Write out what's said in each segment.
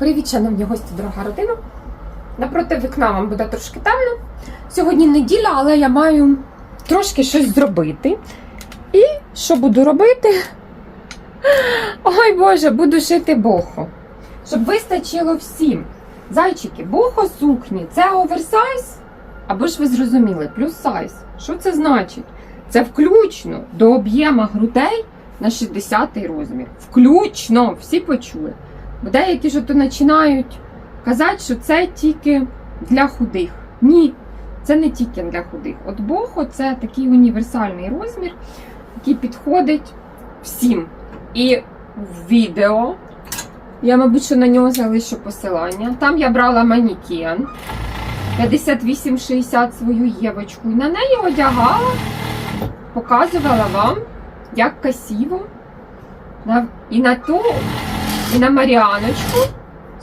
Привіт, шановні гості, дорога родина. Напроти вікна вам буде трошки темно. Сьогодні неділя, але я маю трошки щось зробити. І що буду робити? Ой Боже, буду шити бохо. Щоб вистачило всім. Зайчики, бохо сукні це оверсайз? Або ж ви зрозуміли, плюс сайз. Що це значить? Це включно до об'єма грудей на 60 розмір. Включно, всі почули. Бо деякі ж то починають казати, що це тільки для худих. Ні, це не тільки для худих. От бохо це такий універсальний розмір, який підходить всім. І в відео, я, мабуть, що на нього залишу посилання. Там я брала манікен 58-60 свою євочку. І на неї одягала, показувала вам, як красиво. І на і на Маріаночку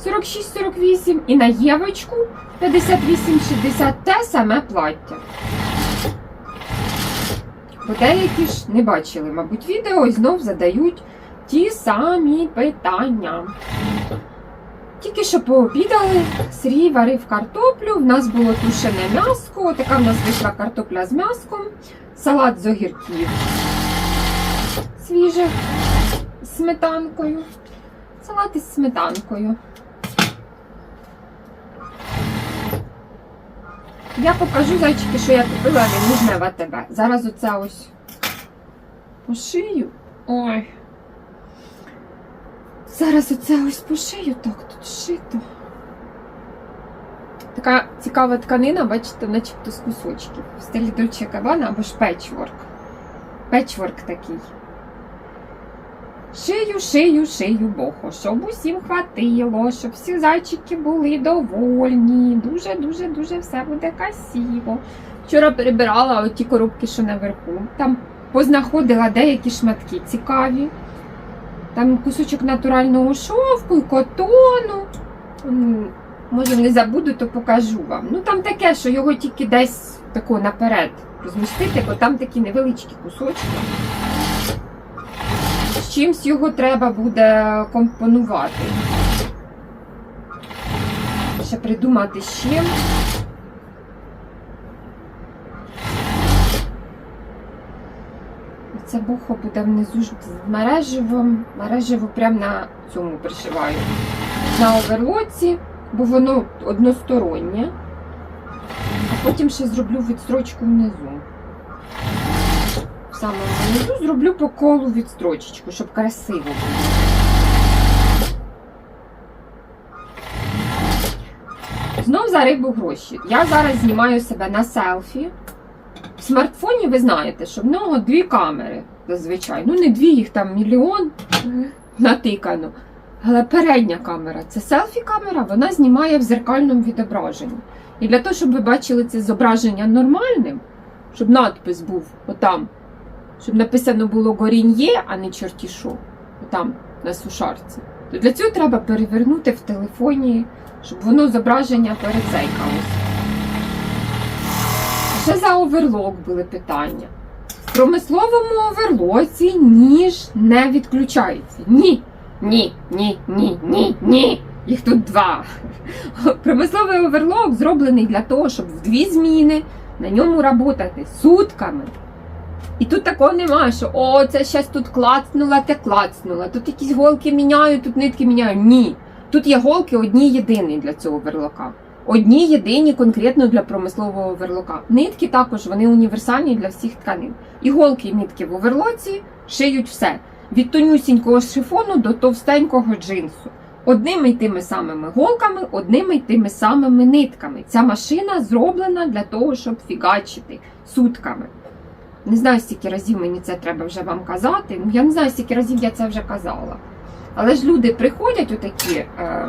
46-48, і на Євочку 58-60 те саме плаття. Бо деякі ж не бачили, мабуть, відео і знов задають ті самі питання. Тільки що пообідали, Срій варив картоплю, в нас було тушене м'яско, така в нас вийшла картопля з м'яском, салат з огірків свіжих з сметанкою. Салат із сметанкою. Я покажу зайчики, що я купила не в АТБ. Зараз оце ось пошию. Ой. Зараз оце ось пошию, так тут шито. Така цікава тканина, бачите, начебто з кусочків. В стилі Дольче Кабана або ж печворк. Печворк такий. Шию, шию, шию бохо, щоб усім хватило, щоб всі зайчики були довольні. Дуже, дуже, дуже все буде красиво. Вчора перебирала оті коробки, що наверху. Там познаходила деякі шматки цікаві. Там кусочок натурального шовку, і котону. Може, не забуду, то покажу вам. Ну там таке, що його тільки десь тако наперед розмістити, бо там такі невеличкі кусочки. Чимсь його треба буде компонувати. Ще придумати з чим. Це бухо буде внизу з мереживом. Мереживо прямо на цьому пришиваю. На оверлоці, бо воно одностороннє. А потім ще зроблю відстрочку внизу. В самому внизу зроблю по колу відстрочечку, щоб красиво було. Знов за рибу гроші. Я зараз знімаю себе на селфі. В смартфоні ви знаєте, що в нього дві камери зазвичай. Ну, не дві, їх там мільйон натикано. Але передня камера це селфі-камера, вона знімає в зеркальному відображенні. І для того, щоб ви бачили це зображення нормальним, щоб надпис був отам, щоб написано було горін'є, а не чортішо, отам на сушарці, то для цього треба перевернути в телефоні, щоб воно зображення перецейкалося. Ще за оверлок були питання. В промисловому оверлоці ніж не відключається. Ні. Ні, ні, ні, ні, ні. Їх тут два. Промисловий оверлок зроблений для того, щоб в дві зміни на ньому працювати сутками. І тут такого немає, що о, це щось тут клацнула, те клацнула. Тут якісь голки міняю, тут нитки міняю. Ні. Тут є голки одні єдині для цього оверлока. Одні єдині конкретно для промислового оверлока. Нитки також вони універсальні для всіх тканин. Іголки і нитки в оверлоці шиють все. Від тонюсінького шифону до товстенького джинсу. Одними й тими самими голками, одними й тими самими нитками. Ця машина зроблена для того, щоб фігачити сутками. Не знаю, стільки разів мені це треба вже вам казати. Ну, я не знаю, стільки разів я це вже казала. Але ж люди приходять отакі е,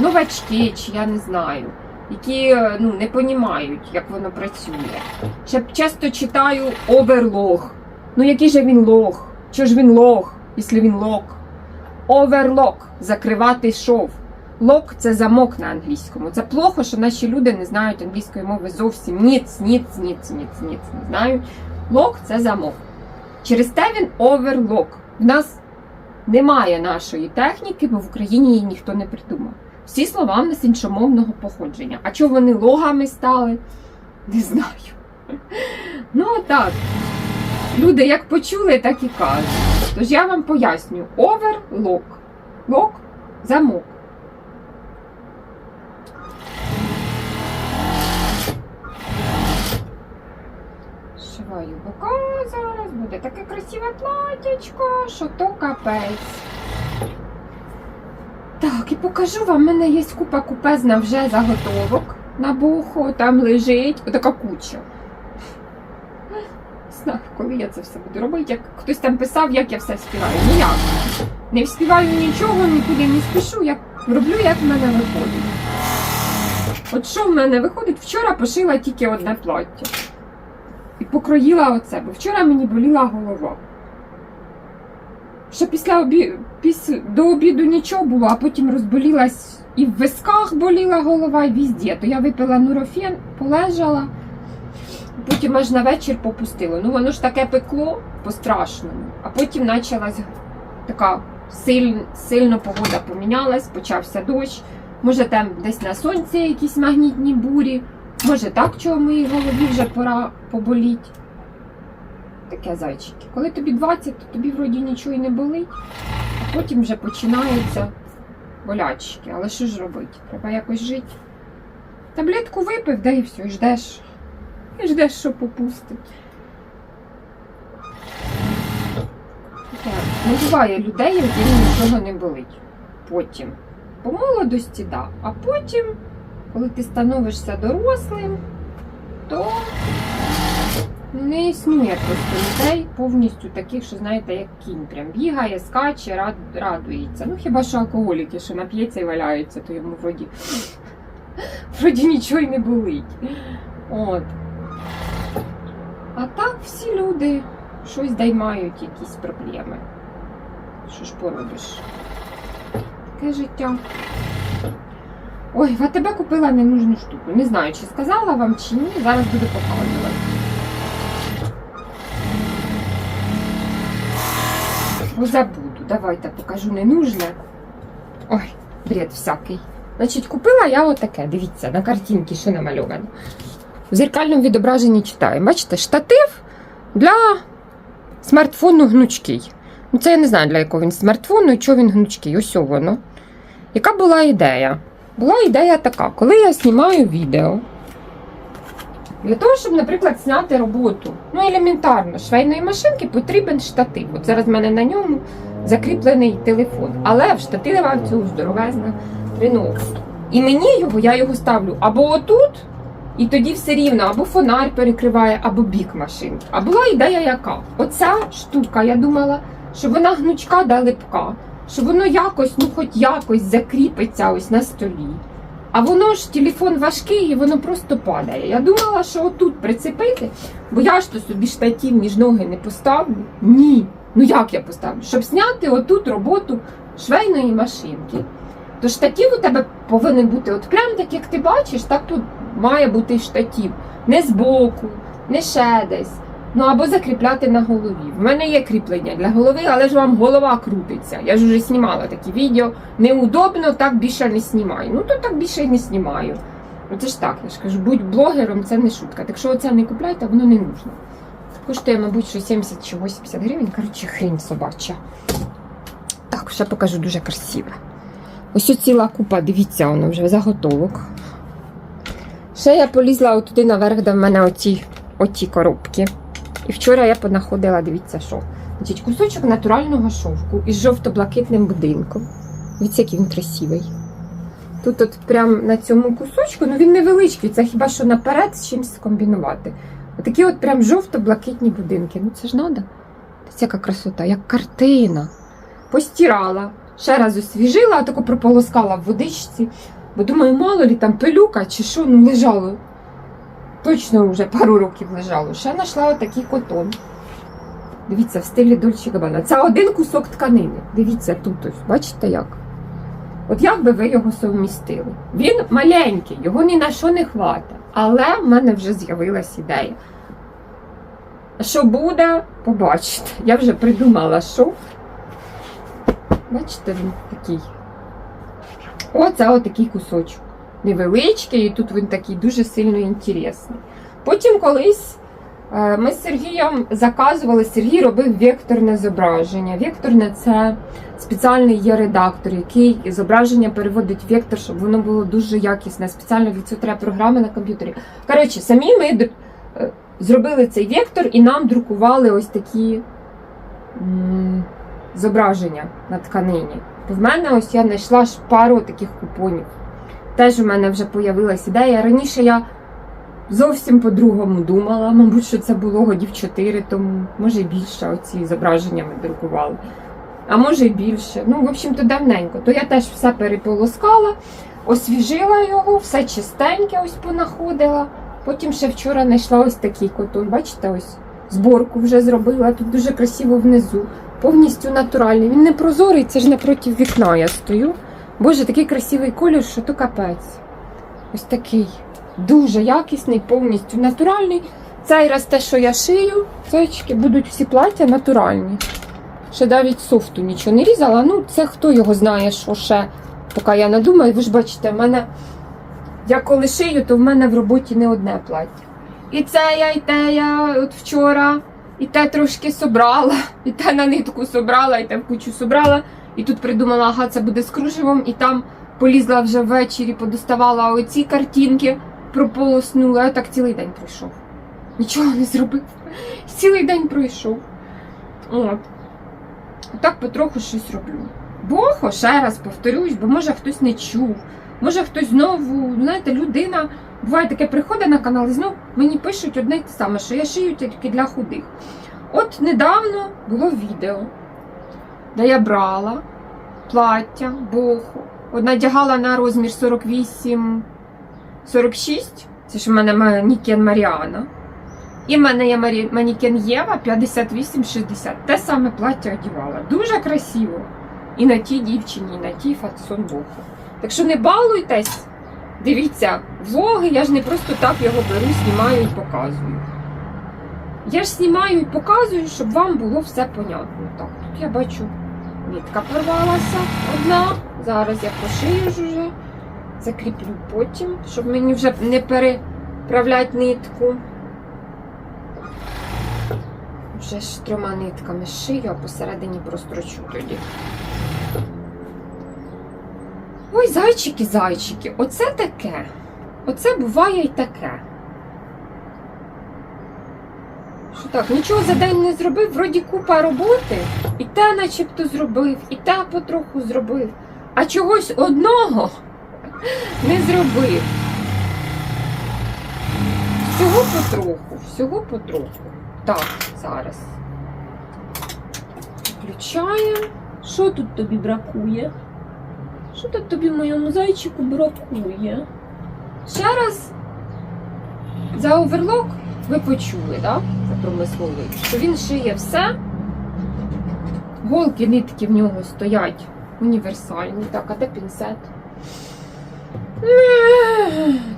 новачки, чи я не знаю, які е, ну, не розуміють, як воно працює. Ще часто читаю оверлог. Ну який же він лог? Чого ж він лог, якщо він лог? Оверлок закривати шов. Лок це замок на англійському. Це плохо, що наші люди не знають англійської мови зовсім ніц, ніц, ніц, ніц, ніц, не знають. Лок це замок. Через те він оверлок. В нас Немає нашої техніки, бо в Україні її ніхто не придумав. Всі слова в нас іншомовного походження. А чого вони логами стали? Не знаю. Ну, так. Люди як почули, так і кажуть. Тож я вам поясню: оверлок. Лок замок. Шиваю бока зараз, буде таке красиве платячко, що то капець. Так, і покажу вам, в мене є купа купезна вже заготовок на буху, там лежить отака куча. Знаю, коли я це все буду робити. Як хтось там писав, як я все співаю. Ніяк. Не вспіваю нічого, нікуди не спішу, я роблю, як в мене виходить. От що в мене виходить? Вчора пошила тільки одне плаття. Покроїла оце, бо вчора мені боліла голова. Що після обі... після... до обіду нічого було, а потім розболілась і в висках боліла голова, і везде. То я випила нурофен, полежала, потім аж на вечір попустило. Ну воно ж таке пекло по-страшному, а потім почалась така силь... сильно погода помінялась, почався дощ. Може там десь на сонці якісь магнітні бурі, може так, чого в моїй голові вже пора поболіть. Таке зайчики. Коли тобі 20, то тобі вроді нічого і не болить, а потім вже починаються болячки. Але що ж робити? Треба якось жити. Таблетку випив, да і все, і ждеш. І ждеш, що попустить. Так, не буває людей, яким нічого не болить. Потім. По молодості, да. А потім, коли ти становишся дорослим, то не існує просто людей повністю таких, що знаєте, як кінь. Прям бігає, скаче, рад, радується. Ну хіба що алкоголіки, що нап'ється і валяються, то йому вроді, вроді нічого й не болить. От. А так всі люди щось дай мають якісь проблеми. Що ж поробиш? Таке життя. Ой, в АТБ купила ненужну штуку. Не знаю, чи сказала вам, чи ні. Зараз буду показувати. Забуду. Давайте покажу ненужне. Ой, бред всякий. Значить, купила я отаке. Дивіться, на картинці, що намальовано. В зеркальному відображенні читаю. Бачите, штатив для смартфону гнучкий. Ну, це я не знаю, для якого він смартфону і чого він гнучкий. Ось воно. Яка була ідея? Була ідея така, коли я знімаю відео, для того, щоб, наприклад, зняти роботу, ну елементарно, швейної машинки потрібен штатив. От зараз в мене на ньому закріплений телефон. Але в штатива цього здоровезна тренога. І мені його, я його ставлю або отут, і тоді все рівно, або фонарь перекриває, або бік машинки. А була ідея яка? Оця штука, я думала, що вона гнучка да липка, що воно якось, ну хоч якось закріпиться ось на столі. А воно ж телефон важкий і воно просто падає. Я думала, що отут прицепити, бо я ж то собі штатів між ноги не поставлю. Ні. Ну як я поставлю? Щоб зняти отут роботу швейної машинки. То штатів у тебе повинен бути от прям так, як ти бачиш, так тут має бути штатів. Не збоку, не ще десь. Ну або закріпляти на голові. В мене є кріплення для голови, але ж вам голова крутиться. Я ж вже знімала такі відео. Неудобно, так більше не знімаю. Ну то так більше й не знімаю. Ну це ж так, я ж кажу, будь блогером, це не шутка. Так що оце не купляйте, воно не нужно. Коштує, мабуть, що 70 чи 80 гривень. Коротше, хрінь собача. Так, ще покажу дуже красиве. Ось ціла купа, дивіться, воно вже заготовок. Ще я полізла отуди наверх, де в мене оці, оці коробки. І вчора я понаходила, дивіться, що. Значить, кусочок натурального шовку із жовто-блакитним будинком. Дивіться, який він красивий. Тут от прям на цьому кусочку, ну він невеличкий, це хіба що наперед з чимось скомбінувати. Отакі от прям жовто-блакитні будинки. Ну це ж надо. Це яка красота, як картина. Постирала, ще раз освіжила, а тако прополоскала в водичці. Бо думаю, мало лі там пилюка чи що, ну лежало. Точно вже пару років лежало. Ще знайшла отакий котон. Дивіться, в стилі Дольче Габана. Це один кусок тканини. Дивіться тут ось. Бачите як? От як би ви його совмістили? Він маленький, його ні на що не хватить. Але в мене вже з'явилась ідея. Що буде, побачите. Я вже придумала, що. Бачите, він такий. Оце отакий кусочок. Невеличкий, і тут він такий дуже сильно інтересний. Потім колись е, ми з Сергієм заказували, Сергій робив векторне зображення. Векторне це спеціальний є редактор, який зображення переводить в вектор, щоб воно було дуже якісне. Спеціально від цього треба програми на комп'ютері. Коротше, самі ми е, зробили цей вектор і нам друкували ось такі зображення на тканині. В мене ось я знайшла пару таких купонів. Теж у мене вже появилась ідея. Раніше я зовсім по-другому думала. Мабуть, що це було годів 4 тому, може більше оці зображення ми друкували. А може і більше. Ну, в общем-то, давненько. То я теж все переполоскала, освіжила його, все чистеньке ось понаходила. Потім ще вчора знайшла ось такий котон. Бачите, ось зборку вже зробила. Тут дуже красиво внизу. Повністю натуральний. Він не прозорий, це ж напроти вікна я стою. Боже, такий красивий колір, що то капець. Ось такий. Дуже якісний, повністю натуральний. Цей раз те, що я шию, зайчики, будуть всі плаття натуральні. Ще навіть софту нічого не різала. Ну, це хто його знає, що ще, поки я надумаю. Ви ж бачите, в мене, я коли шию, то в мене в роботі не одне плаття. І це я, і те я от вчора, і те трошки собрала, і те на нитку собрала, і те в кучу собрала. І тут придумала, ага, це буде з кружевом, і там полізла вже ввечері, подоставала оці картинки, прополоснула. Я так цілий день пройшов. Нічого не зробив. Цілий день пройшов. От. Так потроху щось роблю. Бохо, ще раз повторюсь, бо може хтось не чув. Може хтось знову, знаєте, людина буває таке приходить на канал і знов мені пишуть одне й те саме, що я шию тільки для худих. От недавно було відео, де я брала плаття, боху, от надягала на розмір 48-46, це ж в мене манікен Маріана. І в мене є манікен Єва 58-60. Те саме плаття одягала. Дуже красиво. І на тій дівчині, і на тій фасон боху. Так що не балуйтесь, дивіться, влоги, я ж не просто так його беру, знімаю і показую. Я ж знімаю і показую, щоб вам було все понятно. Так, я бачу, нитка порвалася одна. Зараз я пошию ж уже. Закріплю потім, щоб мені вже не переправляти нитку. Вже ж трьома нитками шию, а посередині прострочу тоді. Ой, зайчики, зайчики, оце таке. Оце буває й таке. Що так, нічого за день не зробив, вроді купа роботи, і те начебто зробив, і те потроху зробив, а чогось одного не зробив. Всього потроху, всього потроху. Так, зараз. Включаємо. Що тут тобі бракує? Що тут тобі моєму зайчику бракує? Ще раз за оверлок ви почули, да? Промисловий, що він шиє все. Голки, нитки в нього стоять універсальні. Так, а де пінцет?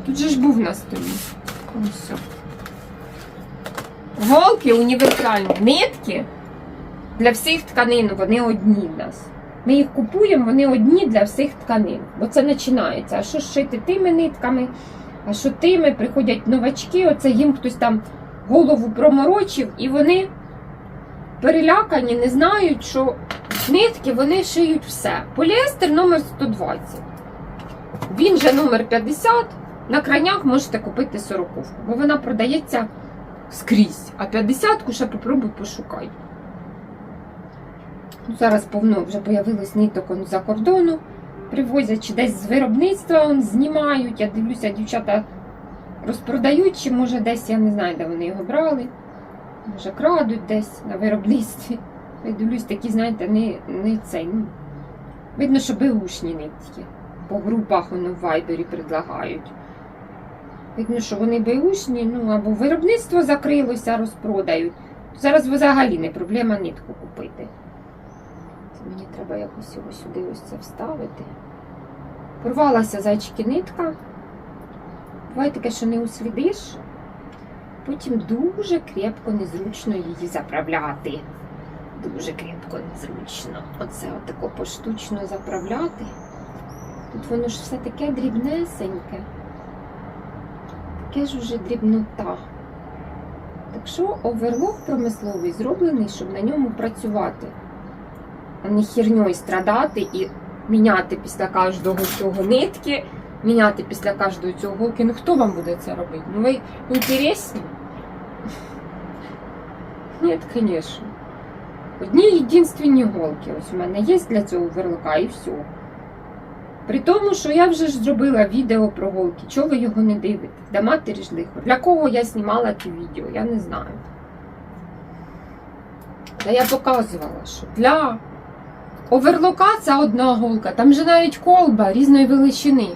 Тут же ж був на столі. Ось. Голки універсальні. Нитки для всіх тканин, вони одні в нас. Ми їх купуємо, вони одні для всіх тканин. Бо це починається. А що шити тими нитками, а що тими приходять новачки, оце їм хтось там голову проморочив, і вони перелякані, не знають, що нитки вони шиють все. Поліестер номер 120. Він же номер 50. На кранях можете купити 40 бо вона продається скрізь. А 50-ку ще попробуй пошукай. Зараз повно вже появилось ниток за кордону. Привозять десь з виробництва знімають. Я дивлюся, дівчата розпродають, чи може десь, я не знаю, де вони його брали. Може, крадуть десь на виробництві. Я дивлюсь, такі, знаєте, не, не цей. Ну, видно, що беушні нитки. По групах воно в вайбері предлагають. Видно, що вони беушні, ну або виробництво закрилося, розпродають. Зараз взагалі не проблема нитку купити. Мені треба якось його сюди ось це вставити. Порвалася зайчики нитка. Буває таке, що не услідиш. Потім дуже крепко, незручно її заправляти. Дуже кріпко незручно. Оце отако поштучно заправляти. Тут воно ж все таке дрібнесеньке. Таке ж уже дрібнота. Так що оверлок промисловий зроблений, щоб на ньому працювати, а не херньою страдати і міняти після кожного цього нитки, міняти після кожного цього голки. Ну хто вам буде це робити? Ну ви інтересні? Ні, звісно. Одні єдинственні голки ось у мене є для цього верлика і все. При тому, що я вже ж зробила відео про голки, чого ви його не дивитесь? Для матері ж лихо. Для кого я знімала ті відео, я не знаю. Та я показувала, що для оверлока це одна голка, там же навіть колба різної величини.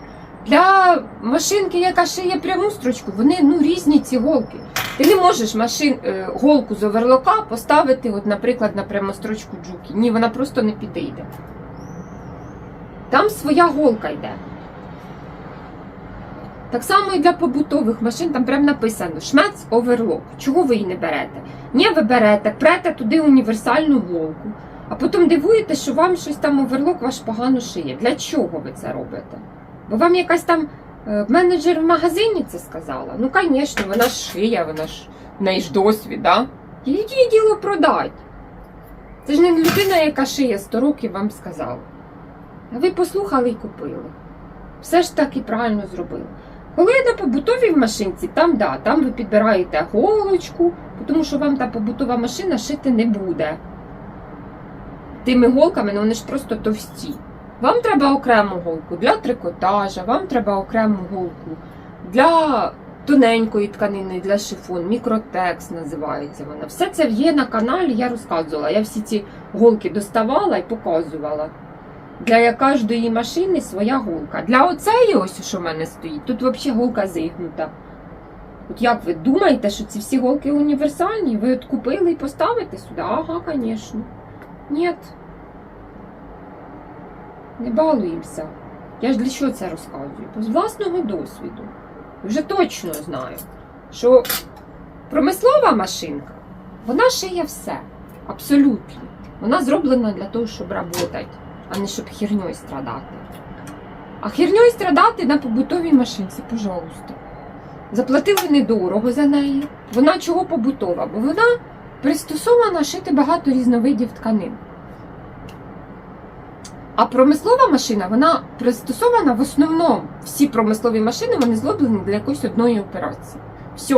Для машинки, яка шиє пряму строчку, вони ну, різні ці голки. Ти не можеш машин, е, голку з оверлока поставити, от, наприклад, на прямострочку джуки. Ні, вона просто не підійде. Там своя голка йде. Так само і для побутових машин, там прям написано шмець оверлок. Чого ви її не берете? Ні, ви берете, прете туди універсальну голку, а потім дивуєте, що вам щось там оверлок ваш погано шиє. Для чого ви це робите? Бо вам якась там е, менеджер в магазині це сказала? Ну, звісно, вона ж шиє, вона ж в неї ж досвід, да? Її діло продать. Це ж не людина, яка шиє 100 років, вам сказала. А ви послухали і купили. Все ж так і правильно зробили. Коли на побутовій машинці, там да, там ви підбираєте голочку, тому що вам та побутова машина шити не буде. Тими голками, ну вони ж просто товсті. Вам треба окрему голку для трикотажа, вам треба окрему голку для тоненької тканини, для шифон, мікротекс називається вона. Все це є на каналі, я розказувала. Я всі ці голки доставала і показувала. Для кожної машини своя голка. Для оцеї, ось що в мене стоїть, тут взагалі голка зігнута. От як ви думаєте, що ці всі голки універсальні? Ви от купили і поставите сюди? Ага, звісно. Ні. Не балуємося. Я ж для чого це розказую? З власного досвіду. Вже точно знаю, що промислова машинка, вона шиє все. Абсолютно. Вона зроблена для того, щоб працювати, а не щоб херньою страдати. А херньою страдати на побутовій машинці, пожалуйста. Заплатили недорого за неї. Вона чого побутова? Бо вона пристосована шити багато різновидів тканин. А промислова машина, вона пристосована в основному. Всі промислові машини вони зроблені для якоїсь одної операції. Все.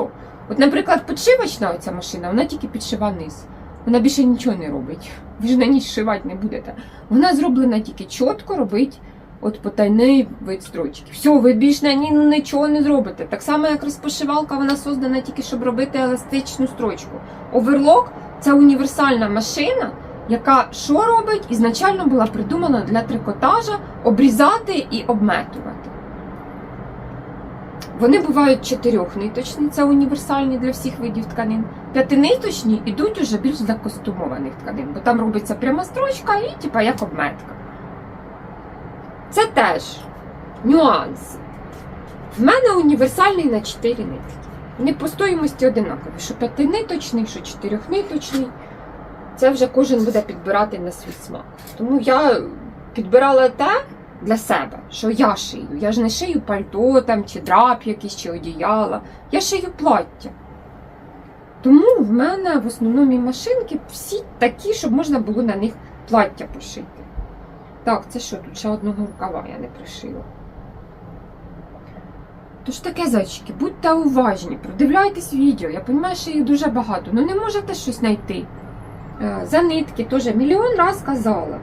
От, наприклад, підшивочна оця машина, вона тільки підшива низ. Вона більше нічого не робить. Ви ж на ній шивати не будете. Вона зроблена тільки чітко робить от потайний вид строчки. Все, ви більш на ній нічого не зробите. Так само, як розпошивалка, вона создана тільки, щоб робити еластичну строчку. Оверлок це універсальна машина, яка що робить, ізначально була придумана для трикотажа обрізати і обметувати. Вони бувають чотирьохниточні, це універсальні для всіх видів тканин. П'ятиниточні йдуть уже більш для костюмованих тканин, бо там робиться пряма строчка і типа як обметка. Це теж нюанс. В мене універсальний на 4 нитки. Вони по стоїмості одинакові, що п'ятиниточний, що чотирьохниточний. Це вже кожен буде підбирати на свій смак. Тому я підбирала те для себе, що я шию. Я ж не шию пальто там, чи драп якийсь, чи одіяла. Я шию плаття. Тому в мене в основному машинки всі такі, щоб можна було на них плаття пошити. Так, це що тут? Ще одного рукава я не пришила. Тож таке, зайчики, будьте уважні, продивляйтесь відео. Я розумію, що їх дуже багато, але не можете щось знайти. Е, За нитки теж мільйон раз казала.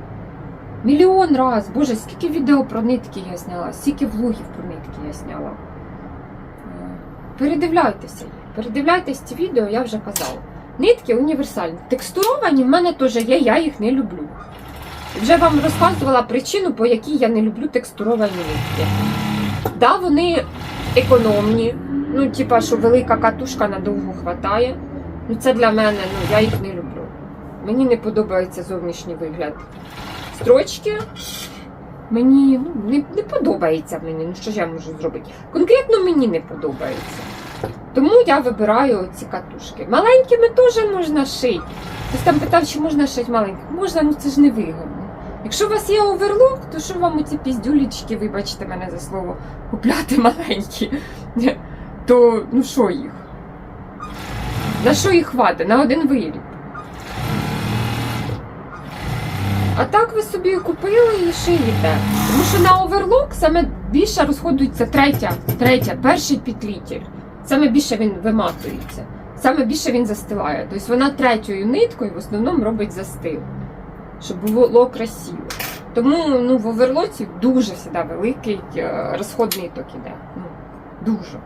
Мільйон раз. Боже, скільки відео про нитки я зняла, скільки влогів про нитки я зняла. Е, Передивляйтеся. Передивляйтесь ці відео, я вже казала. Нитки універсальні. Текстуровані в мене теж є, я їх не люблю. Вже вам розказувала причину, по якій я не люблю текстуровані нитки. Да, вони економні. Ну, типа, що велика катушка надовго хватає. Ну, це для мене, ну, я їх не люблю. Мені не подобається зовнішній вигляд строчки. Мені ну, не, не подобається мені. Ну що ж я можу зробити? Конкретно мені не подобається. Тому я вибираю ці катушки. Маленькими теж можна шити. Хтось там питав, чи можна шити маленьке. Можна, ну це ж не вигодно. Якщо у вас є оверлок, то що вам оці піздюлічки, вибачте мене за слово, купляти маленькі, то ну що їх? На що їх хватить? На один виріб. А так ви собі купили і шиєте. Тому що на оверлок саме більше розходується третя, третя, перший підлітель. Саме більше він виматується. Саме більше він застилає. Тобто вона третьою ниткою в основному робить застил, щоб було красиво. Тому ну, в оверлоці дуже всегда великий е, розходний ток іде. Ну, дуже.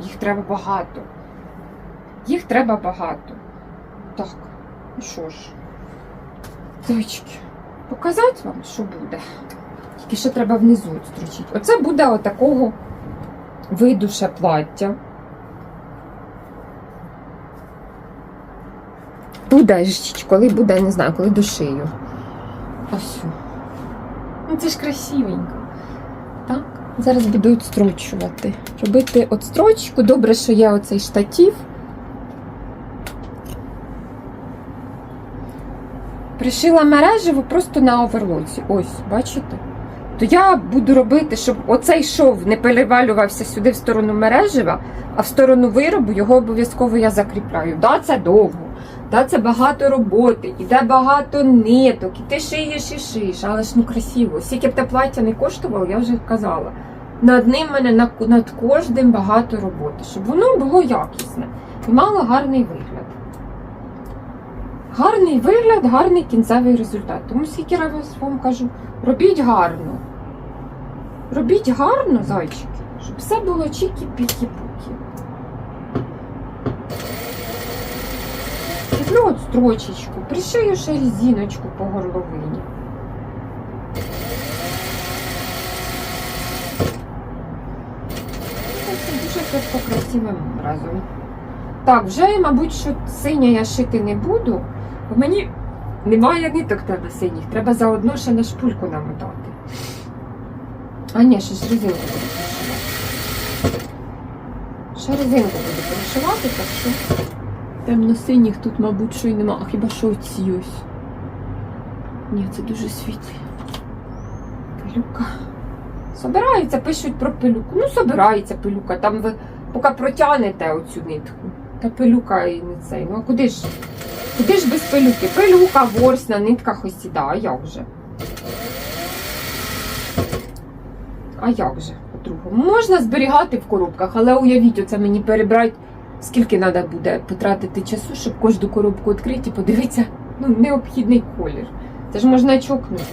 Їх треба багато. Їх треба багато. Так, ну що ж, зайчики, показати вам, що буде. Тільки ще треба внизу стручити. Оце буде отакого виду ще плаття. Буде, коли буде, не знаю, коли дошию. Ось. Ну це ж красивенько. Так, зараз буду відстрочувати. Робити отстрочку. Добре, що є оцей штатів. Пришила мережево просто на оверлоці. Ось, бачите? То я буду робити, щоб оцей шов не перевалювався сюди в сторону мережева, а в сторону виробу його обов'язково я закріпляю. Да, це довго. Да, це багато роботи, іде багато ниток, і ти шиєш і шиєш, але ж ну красиво. Скільки б те плаття не коштувало, я вже казала. Над ним мене над кожним багато роботи, щоб воно було якісне і мало гарний вигляд. Гарний вигляд, гарний кінцевий результат. Тому скільки раз вам кажу, робіть гарно. Робіть гарно, зайчики, щоб все було чікі-пікі-пукі. От строчечку, пришию ще резиночку по горловині. Дуже все красивим разом. Так, вже, мабуть, що синя я шити не буду, бо мені немає ниток тебе синіх. Треба заодно ще на шпульку намотати. А ні, ще ж резинку буду пришивати. Ще резинку буду пришивати, так що. Темно-синіх тут, мабуть, що й нема. А хіба що оці ось. Ні, це дуже світлі. Пилюка. Собирається, пишуть про пилюку. Ну, собирається пилюка. Там ви поки протягнете оцю нитку. Та пилюка і не цей. Ну а куди ж? Куди ж без пилюки? Пилюка, ворс на нитках осіда, а як же? А як же, по-другому? Можна зберігати в коробках, але уявіть, оце мені перебрати, скільки треба буде потратити часу, щоб кожну коробку відкрити і подивитися, ну, необхідний колір. Це ж можна чокнути.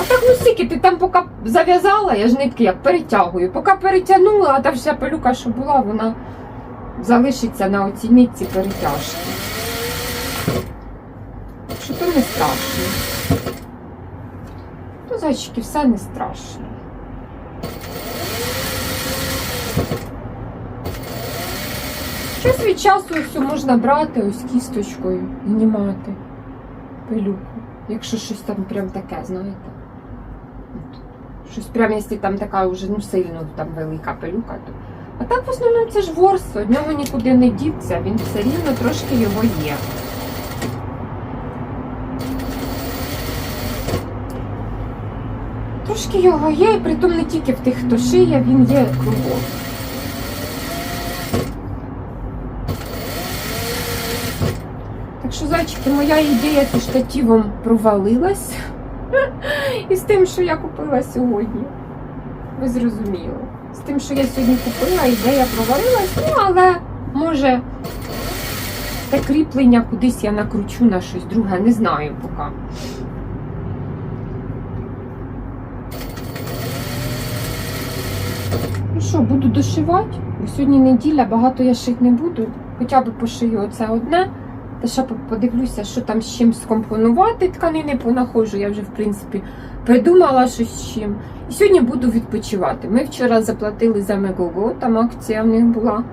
А так ну стільки, ти там поки зав'язала, я ж нитки як перетягую. Поки перетягнула, а та вся пилюка, що була, вона залишиться на оцій нитці перетяжки. Що то не страшно. То зайчики все не страшно. Час від часу все можна брати ось кісточкою, знімати пилюку. Якщо щось там прям таке, знаєте. Щось прям, якщо там така вже ну, сильно там велика пилюка, то. А так в основному це ж ворс, від нього нікуди не діться, він все рівно трошки його є. Трошки його є, і притом не тільки в тих, хто шиє, він є кругом. Так що, моя ідея зі штативом провалилась. І з тим, що я купила сьогодні. Ви зрозуміли. З тим, що я сьогодні купила, ідея провалилась, ну але може те кріплення кудись я накручу на щось друге, не знаю поки. Ну що, буду дошивати, сьогодні неділя, багато я шити не буду. Хоча б пошию оце одне. Ще подивлюся, що там з чим скомпонувати тканини понаходжу. Я вже, в принципі, придумала щось з чим. І сьогодні буду відпочивати. Ми вчора заплатили за Мегого, там акція в них була.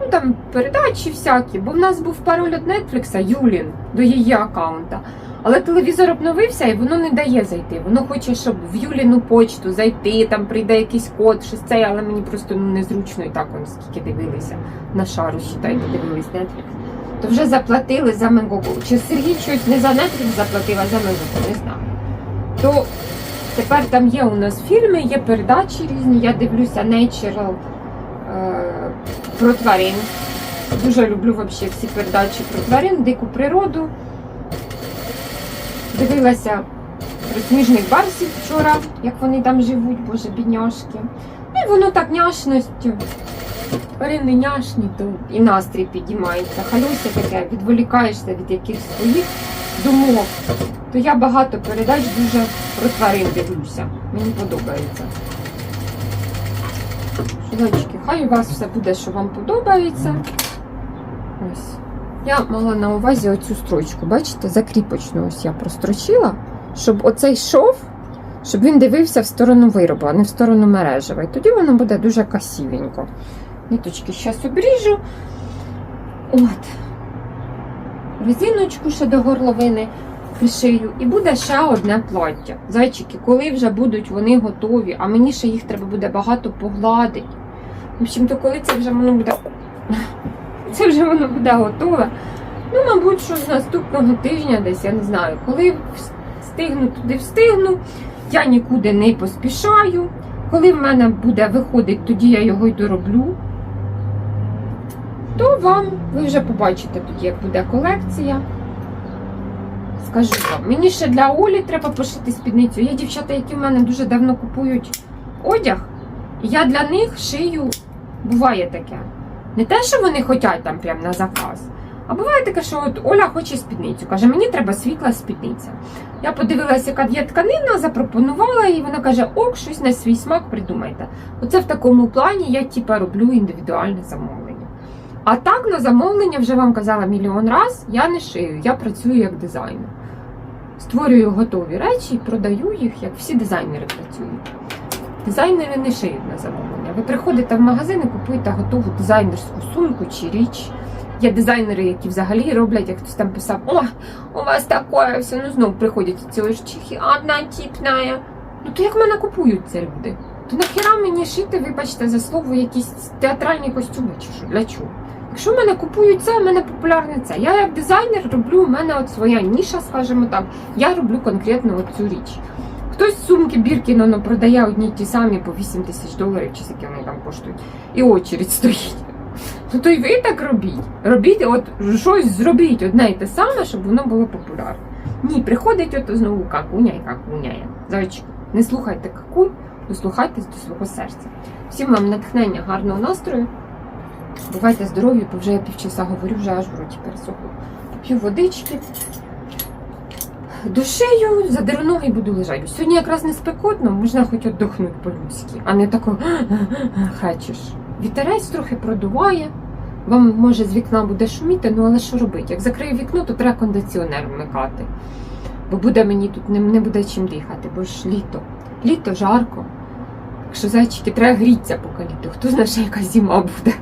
Ну там передачі всякі, бо в нас був пароль від Нетфлікса, Юлін, до її аккаунта. Але телевізор обновився і воно не дає зайти. Воно хоче, щоб в Юліну почту зайти, там прийде якийсь код, щось це, але мені просто ну, незручно і так он скільки дивилися на шару, считайте, дивились Netflix. То вже заплатили за Мегого. Чи Сергій щось не за Netflix заплатив, а за Мегого, не знаю. То тепер там є у нас фільми, є передачі різні. Я дивлюся Natural е, про тварин. Дуже люблю вообще всі передачі про тварин, дику природу. Дивилася про сніжних барсів вчора, як вони там живуть, боже, бідняшки. Ну, І воно так няшністю. Тварини няшні, то і настрій підіймається. Халюся таке, відволікаєшся від якихось своїх думок. То я багато передач дуже про тварин дивлюся. Мені подобається. Шулечки, хай у вас все буде, що вам подобається. Ось. Я мала на увазі оцю строчку, бачите, закріпочну ось я прострочила, щоб оцей шов, щоб він дивився в сторону виробу, а не в сторону мережева. І тоді воно буде дуже красивенько. Ниточки зараз обріжу. От. Резиночку ще до горловини пришию. І буде ще одне плаття. Зайчики, коли вже будуть вони готові, а мені ще їх треба буде багато погладити. В общем, то коли це вже воно буде. Це вже воно буде готове. Ну, мабуть, що з наступного тижня десь, я не знаю, коли встигну, туди встигну. Я нікуди не поспішаю. Коли в мене буде виходить, тоді я його й дороблю. То вам, ви вже побачите тоді, як буде колекція. Скажу вам, мені ще для Олі треба пошити спідницю. Є дівчата, які в мене дуже давно купують одяг, і я для них шию. Буває таке. Не те, що вони хочуть там прямо на заказ. А буває таке, що от Оля хоче спідницю. Каже, мені треба світла спідниця. Я подивилася, яка є тканина, запропонувала, і вона каже: ок, щось на свій смак придумайте. Оце в такому плані я типа роблю індивідуальне замовлення. А так на замовлення вже вам казала мільйон раз, я не шию, я працюю як дизайнер. Створюю готові речі і продаю їх, як всі дизайнери працюють. Дизайнери не шиють на замовлення. Ви приходите в магазин і купуєте готову дизайнерську сумку чи річ. Є дизайнери, які взагалі роблять, як хтось там писав, о, у вас таке все, ну знов приходять ці ось чихи, однотипна. Ну то як мене купують ці люди? То нахіра мені шити, вибачте, за слово, якісь театральні костюми чи що? Для чого? Якщо мене купують це, в мене популярне це. Я як дизайнер роблю, у мене от своя ніша, скажімо так, я роблю конкретно цю річ. Хтось сумки Біркіноно продає одні ті самі по 8 тисяч доларів, чи скільки вони там коштують, і очередь стоїть. Ну то й ви так робіть. Робіть, от щось зробіть одне й те саме, щоб воно було популярне. Ні, приходить от знову какуня і какуняє. Зайчик, не слухайте какунь, дослухайтесь до свого серця. Всім вам натхнення, гарного настрою. Бувайте здорові, бо вже я півчаса говорю, вже аж в роті пересохло. П'ю водички. Душею задеру ноги і буду лежати. Сьогодні якраз не спекотно, можна хоч віддохнути по-людськи, а не тако хачеш. Вітерець трохи продуває. Вам може з вікна буде шуміти, ну але що робити? Як закрию вікно, то треба кондиціонер вмикати. Бо буде мені тут не, не буде чим дихати, бо ж літо. Літо жарко. Якщо зайчики, треба грітися поки літо. Хто знає, що яка зима буде.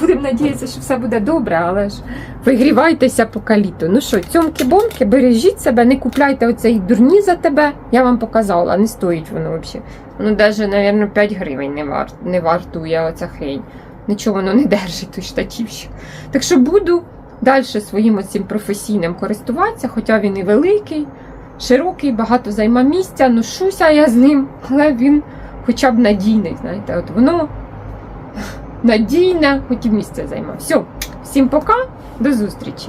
Будемо надіятися, що все буде добре, але ж вигрівайтеся поки літо. Ну що, цьомки-бомки, бережіть себе, не купляйте оцей дурні за тебе. Я вам показала, не стоїть воно взагалі. Ну, навіть, мабуть, 5 гривень не, вар... не вартує оця хрень. Нічого воно не держить, той штатівщик. Так що буду далі своїм оцим професійним користуватися, хоча він і великий, широкий, багато займа місця, ношуся я з ним, але він хоча б надійний. Знаєте, от воно надійне, хоч і місце займа. Все, всім пока, до зустрічі!